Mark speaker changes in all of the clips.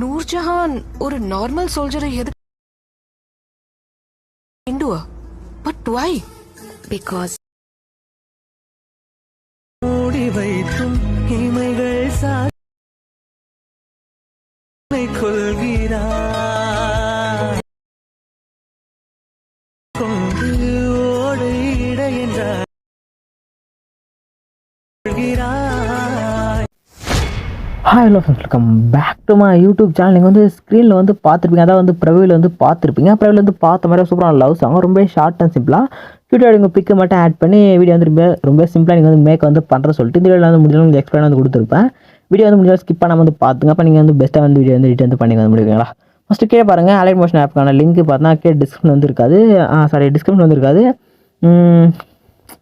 Speaker 1: நூர்ஜஹான் ஒரு நார்மல் சோல்ஜரை எதுக்கு இண்டுவா but why because
Speaker 2: மூடி வைத்தும் இமைகள் சாய் கொள்கிறாய். கொண்டு ஓடு இட என்றார்
Speaker 3: hi hello friends welcome back to my YouTube channel நீங்கள் வந்து ஸ்க்ரீனில் வந்து பார்த்துருப்பீங்க. அதாவது வந்து பிரவியில் வந்து பார்த்துருப்பீங்க. பிரவியில் வந்து பார்த்த மாதிரி சூப்பரான லவ் சாங் ரொம்ப ஷார்ட் அண்ட் சிம்பிளாக வீடியோ உங்கள் பிக்கு மட்டும் ஆட் பண்ணி வீடியோ வந்து ரொம்ப ரொம்ப சிம்பிளாக நீங்கள் வந்து மேக் வந்து பண்ணுற சொல்லிட்டு இந்த வீடியோவில் வந்து முடிஞ்சாலும் உங்களுக்கு எக்ஸ்பிளைன் வந்து கொடுத்துருப்பேன். வீடியோ வந்து முடிஞ்சாலும் ஸ்கிப் பண்ணாமல் வந்து பார்த்துங்க. அப்போ நீங்கள் வந்து பெஸ்ட்டாக வந்து வீடியோ வந்து எடிட் வந்து பண்ணி வந்து முடியுங்களா? ஃபஸ்ட்டு கீழே பாருங்கள் அலைட் மோஷன் ஆப்க்கான லிங்க் பார்த்தா கீழே டிஸ்கிரிப்ஷன் வந்து இருக்காது. சாரி டிஸ்கிரிப்ஷன் வந்து இருக்காது.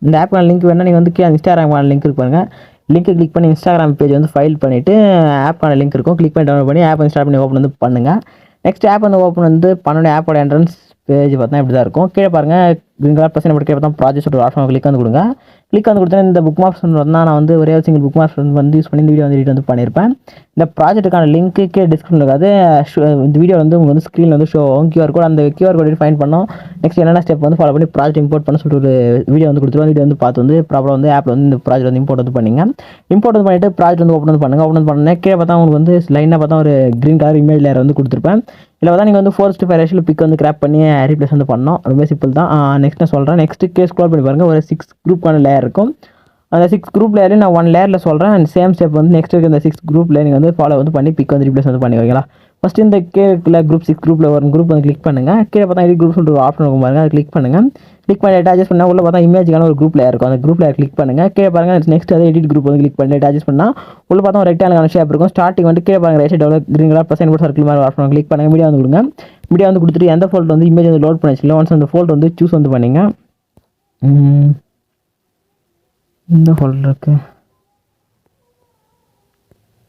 Speaker 3: இந்த ஆப்க்கான லிங்க் வேணால் நீங்கள் வந்து கீழே இன்ஸ்டாகிராமான லிங்க் இருக்கு பாருங்கள் லிங்க் கிளிக் பண்ணி இன்ஸ்டாகிராம் பேஜ் வந்து ஃபைல் பண்ணிவிட்டு ஆப்பான லிங்க் இருக்கும். கிளிக் பண்ணி டவுன்லோட் பண்ணி ஆப் இன்ஸ்டால் பண்ணி ஓப்பன் வந்து பண்ணுங்கள் நெக்ஸ்ட் ஆப் வந்து ஓப்பன் வந்து பண்ணோட ஆப்போட என்ட்ரன்ஸ் பேஜ் பார்த்தா இப்படி தான் இருக்கும். கீழே பாருங்கள் க்ரீன் கலர் பர்சன் படிக்கிறப்ப தான் ப்ராஜெக்ட் ஒரு ஆப்ஷன் கிளிக் வந்து கொடுங்க. கிளிக் வந்து கொடுத்தா இந்த புக் மார்க்ஸ் வந்து நான் வந்து ஒரே ஒரு சிங்கிள் புக் மார்க்ஸ் வந்து யூஸ் பண்ணி இந்த வீடியோ வந்து edit வந்து பண்ணியிருப்பேன் இந்த ப்ராஜெக்ட்டுக்கான லிங்க்கு டிஸ்கிரிப்ஷன் இருக்காது. இந்த வீடியோ வந்து உங்களுக்கு வந்து ஸ்க்ரீனில் வந்து ஷோ ஆகும் கியூஆர் கோட் அந்த கியூஆர் கோட் ஃபைன் பண்ணோம். நெக்ஸ்ட் என்னென்ன ஸ்டெப் வந்து ஃபாலோ பண்ணி ப்ராஜெக்ட் இம்போர்ட் பண்ண சொல்லிட்டு ஒரு வீடியோ வந்து கொடுத்துருவோம். வீடியோ வந்து பார்த்து வந்து ப்ராப்ளம் வந்து ஆப்பில் வந்து இந்த ப்ராஜெக்ட் வந்து இம்போர்ட் வந்து பண்ணிங்க. இம்போர்ட் வந்து பண்ணிட்டு ப்ராஜெக்ட் வந்து ஓப்பன் வந்து பண்ணுங்கள் ஓப்பன் பண்ணேன் கீழே பார்த்தா உங்களுக்கு வந்து லைனாக பார்த்தா ஒரு க்ரீன் கலர் இமேஜ் லேயர் வந்து கொடுத்துருப்பேன். இதில் பார்த்தா நீங்கள் வந்து ஃபோர்ஸ்ட் ஃபைவ் ரேஷியில் பிக் வந்து கிராப் பண்ணி ரீப்ளேஸ் வந்து பண்ணோம் ரொம்ப சிம்பிள் தான். நெக்ஸ்ட் நான் சொல்கிறேன் நெக்ஸ்ட் கேஸ் ஸ்க்ரோல் பண்ணி பாருங்க. ஒரு சிக்ஸ் குரூப்பான லேயர் இருக்கும். அந்த சிக்ஸ் குரூப் லேயர் நான் ஒன் லேயரில் சொல்கிறேன் அண்ட் சேம் ஸ்டெப் வந்து நெக்ஸ்ட் வீக் இந்த சிக்ஸ் குரூப்பில் நீங்கள் வந்து ஃபாலோ வந்து பண்ணி பிக் வந்து ரிப்ளேஸ் வந்து பண்ணி வைக்கலாம் ஃபஸ்ட் இந்த கீழே குரூப் சிக்ஸ் குரூப்பில் ஒரு குரூப் வந்து கிளிக் பண்ணுங்கள் கீழே பார்த்தா இது குரூப் சொல்லிட்டு ஒரு ஆப்ஷன் இருக்கும் பாருங்கள் அதை கிளிக் பண்ணுங்கள் கிளிக் பண்ணி அட்டாச் பண்ணால் உள்ள பார்த்தா இமேஜ்க்கான ஒரு குரூப் இருக்கும். அந்த குரூப்பில் கிளிக் பண்ணுங்கள் கீழே பாருங்கள் நெக்ஸ்ட் அதை எடிட் குரூப் வந்து கிளிக் பண்ணி அட்டாச் பண்ணால் உள்ள பார்த்தா ஒரு ரெக்டான ஷேப் இருக்கும். ஸ்டார்டிங் வந்து கீழே பாருங்கள் right side green colour percent போட்டு சர்க்கிள் மாதிரி ஆப்ஷன் கிளிக் பண்ணுங்கள் மீடியா வந்து கொடுங்க. மீடியா வந்து கொடுத்துட்டு எந்த ஃபோல்ட் வந்து இமேஜ் வந்து லோட் பண்ணி ஒன்ஸ் அந்த ஃபோல்ட் வந்து சூஸ் வந்து பண்ணிங்க. இந்த ஃபோல்டர் இருக்குது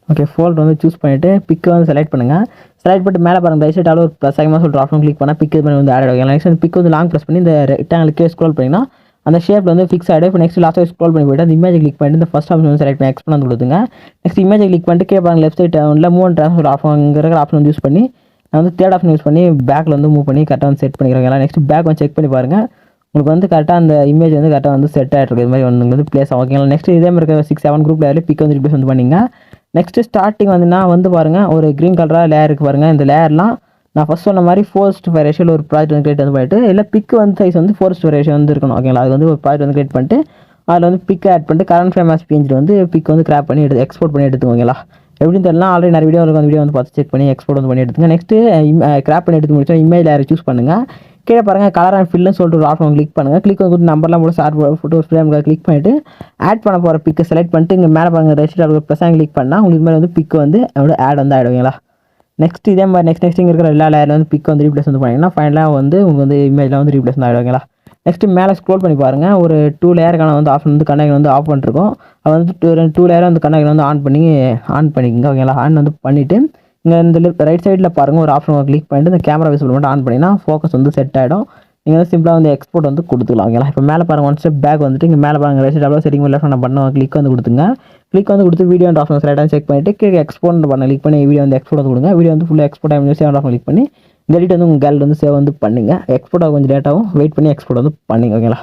Speaker 3: ஓகே ஃபோல்டர் வந்து சூஸ் பண்ணிவிட்டு பிக்கு வந்து செலக்ட் பண்ணுங்கள் செலக்ட் பண்ணிட்டு மேலே பாருங்கள் ரைட் சைடு ஒரு ப்ளஸ் ஆகமாக சொல்லிட்டு ஆப்ஷன் கிளிக் பண்ணால் பிக்கு பண்ணி வந்து ஆட் ஆகும் நெக்ஸ்ட் வந்து பிக் வந்து லாங் ப்ரெஸ் பண்ணி இந்த ரெக்டாங்கிளுக்கே ஸ்க்ரோல் பண்ணிங்கன்னா அந்த ஷேப்பில் வந்து ஃபிக்ஸ் ஆகிடும் இப்போ நெக்ஸ்ட் லாஸ்ட்டாக ஸ்க்ரோல் பண்ணி போயிட்டு அந்த இமேஜ் கிளிக் பண்ணிட்டு இந்த ஃபஸ்ட் ஆப்ஷன் வந்து செலக்ட் பண்ணி எக்ஸ்பெண்ட் வந்து கொடுத்துங்க நெக்ஸ்ட் இமேஜ் கிளிக் பண்ணிட்டு கே பாருங்கள் லெஃப்ட் சைட் உள்ள move and transfer option option வந்து யூஸ் பண்ணி நான் வந்து தேர்ட் ஆப்ஷன் யூஸ் பண்ணி பேக்கில் வந்து மூவ் பண்ணி கரெக்டாக வந்து செட் பண்ணிக்கிறேன் நெக்ஸ்ட் பேக் வந்து செக் பண்ணி பாருங்கள் உங்களுக்கு வந்து கரெக்டாக அந்த இமேஜ் வந்து கரெக்டாக வந்து செட் ஆகிட்டு இது மாதிரி ஒன்று வந்து பிளேஸ் ஓகேங்களா நெக்ஸ்ட் இதே மாதிரி இருக்க சிக்ஸ் செவன் குரூப் லேயரில் பிக் வந்து ரிப்ளேஸ் வந்து பண்ணிங்க நெக்ஸ்ட் ஸ்டார்டிங் வந்து நான் வந்து பாருங்கள் ஒரு க்ரீன் கலராக லேயர் இருக்குது பாருங்கள் இந்த லேயர்லாம் நான் ஃபஸ்ட் சொன்ன மாதிரி ஃபோர்ஸ்ட் ஃபைவ் ரேஷியோவில் ஒரு ப்ராஜெக்ட் வந்து கிரியேட் வந்து பண்ணிட்டு இல்லை பிக் வந்து சைஸ் வந்து ஃபோர்ஸ்ட் ஃபைவ் ரேஷியோ வந்து இருக்கணும். ஓகேங்களா அது வந்து ஒரு ப்ராஜெக்ட் வந்து கிரியேட் பண்ணிட்டு அதில் வந்து பிக் ஆட் பண்ணிட்டு கரண்ட் ஃபேமஸ் பிஞ்சிட்டு வந்து பிக் வந்து கிராப் பண்ணி எடுத்து எக்ஸ்போர்ட் பண்ணி எடுத்துக்கோங்களா எப்படின்னு தெரியல ஆல்ரெடி நிறைய வீடியோ இருக்கும் அந்த வீடியோ வந்து பார்த்து செக் பண்ணி எக்ஸ்போர்ட் வந்து பண்ணி எடுத்துங்க நெக்ஸ்ட்டு கிராப் பண்ணி எடுத்து முடிச்சா இமேஜ் லேயர் சூஸ் பண்ணுங்கள் கீழே பாருங்கள் கலர் அண்ட் ஃபில்னு சொல்லிட்டு ஒரு ஆப்ஷன் கிளிக் பண்ணுங்கள் கிளிக் வந்து நம்பர்லாம் கூட சார் ஃபோட்டோ ஃப்ரேம் கிளிக் பண்ணிட்டு ஆட் பண்ண போகிற பிக்கை செலக்ட் பண்ணிட்டு இங்கே மேலே பாருங்கள் ரெஜிஸ்டர் ப்ளஸ் கிளிக் பண்ணால் உங்களுக்கு மாதிரி வந்து பிக் வந்து அதோட ஆட் வந்து ஆகிடுவீங்களா நெக்ஸ்ட் இதே மாதிரி நெக்ஸ்ட் நெக்ஸ்ட் இங்கே இருக்கிற எல்லா லேயரில் வந்து பிக் வந்து ரீப்ளேஸ் வந்து பண்ணிங்கன்னா ஃபைனலாக வந்து உங்களுக்கு வந்து இமேஜில் வந்து ரீப்ளேஸ் வந்து ஆகிடுவீங்களா நெக்ஸ்ட் மேலே ஸ்க்ரோல் பண்ணி பாருங்கள் ஒரு டூ லேயருக்கான வந்து ஆப்ஷன் வந்து கண்ணாடி வந்து ஆஃப் பண்ணிருக்கோம். அது வந்து டூ டூ லேயர் வந்து கண்ணாடி வந்து ஆன் பண்ணி ஆன் பண்ணிக்கோங்க ஓகேங்களா ஆன் வந்து பண்ணிவிட்டு இங்கே இந்த ரைட் சைடில் பாருங்கள் ஒரு ஆப்ஷன் கிளிக் பண்ணிட்டு இந்த கேமரா விசிபிள் மட்டும் ஆன் பண்ணினா ஃபோக்கஸ் வந்து செட் ஆகிடும் நீங்கள் வந்து சிம்பிளாக வந்து எக்ஸ்போர்ட் வந்து கொடுத்துக்கலாம் ஓகேங்களா இப்போ மேலே பாருங்கள் ஒன் ஸ்டெப் பேக் வந்துட்டு இங்கே மேலே பாருங்கள் ரைட் சைடு செட்டிங் லெஃப்ட் நான் பண்ணுவோம் கிளிக் வந்து கொடுத்துங்க. கிளிக் வந்து கொடுத்து வீடியோ அண்ட் ஆப்ஷன் ஸ்லைடாக செக் பண்ணிட்டு கீழே எக்ஸ்போர்ட் பண்ண கிளிக் பண்ணி வீடியோ வந்து எக்ஸ்போர்ட் வந்து கொடுங்க. வீடியோ வந்து ஃபுல்லாக எக்ஸ்போர்ட் ஆகி சேவ் ஆஃப் கிளிக் பண்ணி இந்த எடிட் வந்து உங்கள் கேலரி வந்து சேவ் வந்து பண்ணுங்கள் எக்ஸ்போர்ட் ஆகும் கொஞ்சம் டேட்டாவும் வெயிட் பண்ணி எக்ஸ்போர்ட் வந்து பண்ணுங்க ஓகேங்களா